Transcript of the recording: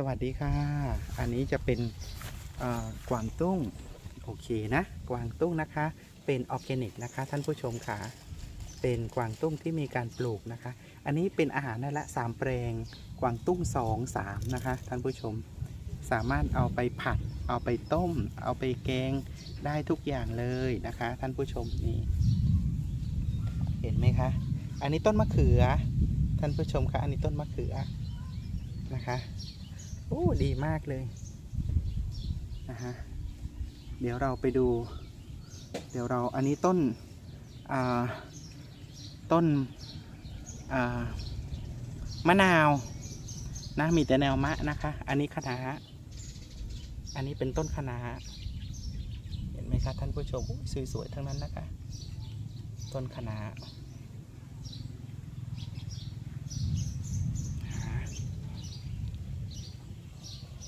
สวัสดีค่ะ อันนี้จะเป็นกวางตุ้ง โอเคนะ กวางตุ้งนะคะ เป็นออร์แกนิกนะคะ ท่านผู้ชมค่ะ เป็นกวางตุ้งที่มีการปลูกนะคะ อันนี้เป็นอาหารนั่นแหละสามแปลง กวางตุ้งสองสามนะคะ ท่านผู้ชม สามารถเอาไปผัด เอาไปต้ม เอาไปแกงได้ทุกอย่างเลยนะคะ ท่านผู้ชมนี่ เห็นไหมคะ อันนี้ต้นมะเขือ ท่านผู้ชมคะ อันนี้ต้นมะเขือนะคะ โอ้ดีมากเลยนะฮะเดี๋ยวเราไปดู เดี๋ยวเราอันนี้ต้นต้นมะนาวนะมีแต่แนวมะนะคะ อันนี้คณะอันนี้เป็นต้นคณะเห็นไหมคะท่านผู้ชมสวยๆทั้งนั้นนะคะ ต้นคณะ